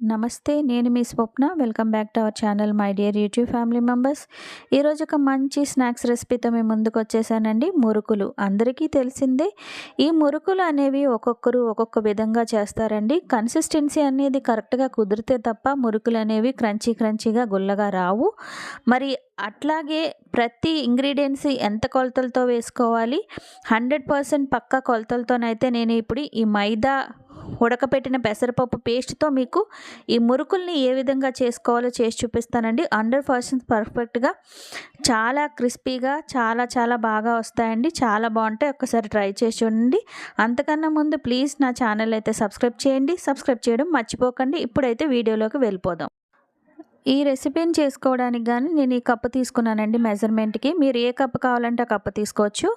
నమస్తే నేను మీ Swapna. Welcome back to our channel my dear YouTube family members. ఈరోజు ఒక మంచి స్నాక్స్ రెసిపీతో మేము ముందుకు వచ్చేసానండి. మురుకులు. అందరికీ తెలిసిందే ఈ మురుకులు అనేవి ఒక్కొక్కరు ఒక్కొక్క విధంగా చేస్తారండి. కన్సిస్టెన్సీ అనేది కరెక్ట్గా కుదిరితే తప్ప మురుకులు అనేవి క్రంచీ క్రంచీగా గుల్లగా రావు. మరి అట్లాగే ప్రతి ఇంగ్రీడియంట్స్ ఎంత కొలతలతో వేసుకోవాలి? హండ్రెడ్ పర్సెంట్ పక్క కొలతలతోనైతే నేను ఇప్పుడు ఈ మైదా ఉడకపెట్టిన పెసరపప్పు పేస్ట్తో మీకు ఈ మురుకుల్ని ఏ విధంగా చేసుకోవాలో చేసి చూపిస్తానండి. హండ్రెడ్ పర్సెంట్ పర్ఫెక్ట్గా చాలా క్రిస్పీగా చాలా చాలా బాగా వస్తాయండి. చాలా బాగుంటాయి. ఒక్కసారి ట్రై చేసి చూడండి. అంతకన్నా ముందు ప్లీజ్ నా ఛానల్ అయితే సబ్స్క్రైబ్ చేయండి. సబ్స్క్రైబ్ చేయడం మర్చిపోకండి. ఇప్పుడైతే వీడియోలోకి వెళ్ళిపోదాం. ఈ రెసిపీని చేసుకోవడానికి కానీ నేను ఈ కప్పు తీసుకున్నానండి మెజర్మెంట్కి మీరు ఏ కప్పు కావాలంటే ఆ కప్పు తీసుకోవచ్చు.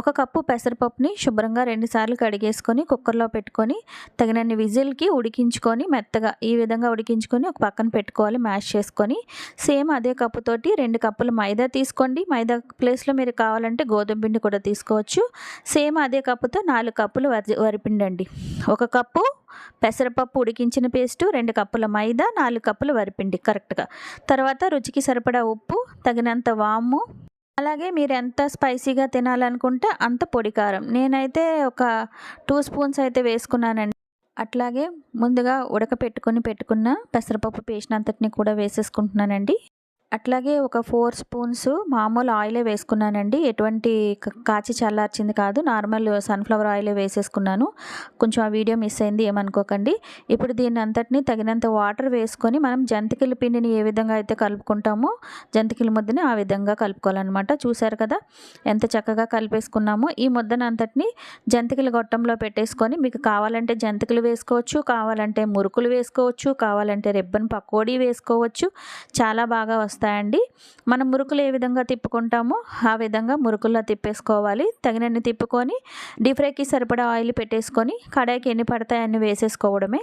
ఒక కప్పు పెసరపప్పుని శుభ్రంగా రెండుసార్లు కడిగేసుకొని కుక్కర్లో పెట్టుకొని తగినన్ని విజిల్కి ఉడికించుకొని మెత్తగా ఈ విధంగా ఉడికించుకొని ఒక పక్కన పెట్టుకోవాలి మ్యాష్ చేసుకొని. సేమ్ అదే కప్పుతోటి రెండు కప్పులు మైదా తీసుకోండి. మైదా ప్లేస్లో మీరు కావాలంటే గోధుమ పిండి కూడా తీసుకోవచ్చు. సేమ్ అదే కప్పుతో నాలుగు కప్పులు వరి వరిపిండి అండి ఒక కప్పు పెసరపప్పు ఉడికించిన పేస్టు రెండు కప్పుల మైదా నాలుగు కప్పుల వరిపిండి కరెక్ట్గా. తర్వాత రుచికి సరిపడా ఉప్పు తగినంత వాము. అలాగే మీరు ఎంత స్పైసీగా తినాలనుకుంటే అంత పొడి కారం. నేనైతే ఒక టూ స్పూన్స్ అయితే వేసుకున్నానండి. అట్లాగే ముందుగా ఉడకపెట్టుకొని పెట్టుకున్న పెసరపప్పు పేస్ట్ అంతటిని కూడా వేసేసుకుంటున్నానండి. అట్లాగే ఒక ఫోర్ స్పూన్స్ మామూలు ఆయిలే వేసుకున్నానండి. ఎటువంటి కాచి చల్లార్చింది కాదు. నార్మల్ సన్ఫ్లవర్ ఆయిలే వేసేసుకున్నాను. కొంచెం ఆ వీడియో మిస్ అయింది ఏమనుకోకండి. ఇప్పుడు దీన్ని అంతటిని తగినంత వాటర్ వేసుకొని మనం జంతికల పిండిని ఏ విధంగా అయితే కలుపుకుంటామో జంతికల ముద్దని ఆ విధంగా కలుపుకోవాలన్నమాట. చూశారు కదా ఎంత చక్కగా కలిపేసుకున్నామో. ఈ ముద్దను అంతటిని జంతికల గొట్టంలో పెట్టేసుకొని మీకు కావాలంటే జంతికలు వేసుకోవచ్చు కావాలంటే మురుకులు వేసుకోవచ్చు కావాలంటే రెబ్బన్ పకోడీ వేసుకోవచ్చు. చాలా బాగా వస్తుంది వస్తాయండి. మనం మురుకులు ఏ విధంగా తిప్పుకుంటామో ఆ విధంగా మురుకుల్లో తిప్పేసుకోవాలి. తగినన్ని తిప్పుకొని డీప్ ఫ్రైకి సరిపడా ఆయిల్ పెట్టేసుకొని కడాయికి ఎన్ని పడతాయని వేసేసుకోవడమే.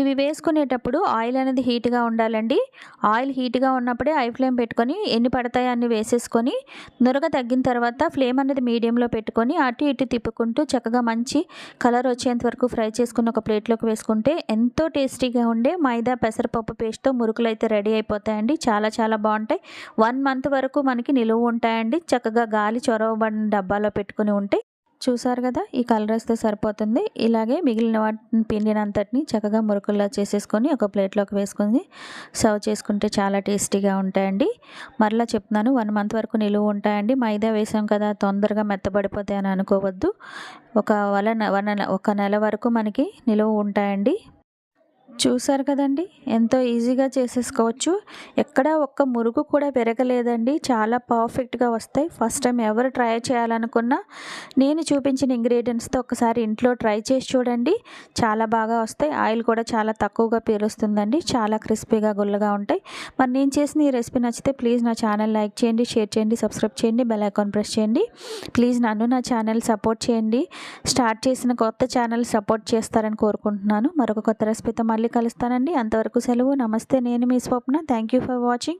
ఇవి వేసుకునేటప్పుడు ఆయిల్ అనేది హీట్గా ఉండాలండి. ఆయిల్ హీట్గా ఉన్నప్పుడే ఐ ఫ్లేమ్ పెట్టుకొని ఎన్ని పడతాయో అన్ని వేసేసుకొని నురగ తగ్గిన తర్వాత ఫ్లేమ్ అనేది మీడియంలో పెట్టుకొని అటు ఇటు తిప్పుకుంటూ చక్కగా మంచి కలర్ వచ్చేంత వరకు ఫ్రై చేసుకుని ఒక ప్లేట్లోకి వేసుకుంటే ఎంతో టేస్టీగా ఉండే మైదా పెసరపప్పు పేస్ట్తో మురుకులు అయితే రెడీ అయిపోతాయండి. చాలా చాలా బాగుంటాయి. వన్ మంత్ వరకు మనకి నిలువ ఉంటాయండి. చక్కగా గాలి చొరవబడిన డబ్బాలో పెట్టుకుని ఉంటే చూసారు కదా ఈ కలర్ వేస్తే సరిపోతుంది. ఇలాగే మిగిలిన వాటిని పిండినంతటిని చక్కగా మురుకుల్లా చేసేసుకొని ఒక ప్లేట్లోకి వేసుకొని సర్వ్ చేసుకుంటే చాలా టేస్టీగా ఉంటాయండి. మరలా చెప్తున్నాను వన్ మంత్ వరకు నిలువ ఉంటాయండి. మైదా వేసాం కదా తొందరగా మెత్తబడిపోతాయి అని అనుకోవద్దు. ఒక వల వన ఒక నెల వరకు మనకి నిలువ ఉంటాయండి. చూసారు కదండి? ఎంతో ఈజీగా చేసేసుకోవచ్చు. ఎక్కడ ఒక్క మురుగు కూడా పెరగలేదండి. చాలా పర్ఫెక్ట్గా వస్తాయి. ఫస్ట్ టైం ఎవరు ట్రై చేయాలనుకున్నా నేను చూపించిన ఇంగ్రీడియంట్స్తో ఒకసారి ఇంట్లో ట్రై చేసి చూడండి. చాలా బాగా వస్తాయి. ఆయిల్ కూడా చాలా తక్కువగా పీలుస్తుందండి. చాలా క్రిస్పీగా గుల్లగా ఉంటాయి. మరి నేను చేసిన ఈ రెసిపీ నచ్చితే ప్లీజ్ నా ఛానల్ లైక్ చేయండి షేర్ చేయండి సబ్స్క్రైబ్ చేయండి బెల్ ఐకాన్ ప్రెస్ చేయండి. ప్లీజ్ నన్ను నా ఛానల్ సపోర్ట్ చేయండి. స్టార్ట్ చేసిన కొత్త ఛానల్ సపోర్ట్ చేస్తారని కోరుకుంటున్నాను. మరొక కొత్త రెసిపీతో మళ్ళీ కలుస్తానండి. అంతవరకు సెలవు. నమస్తే. నేను మీ Swapna. Thank you for watching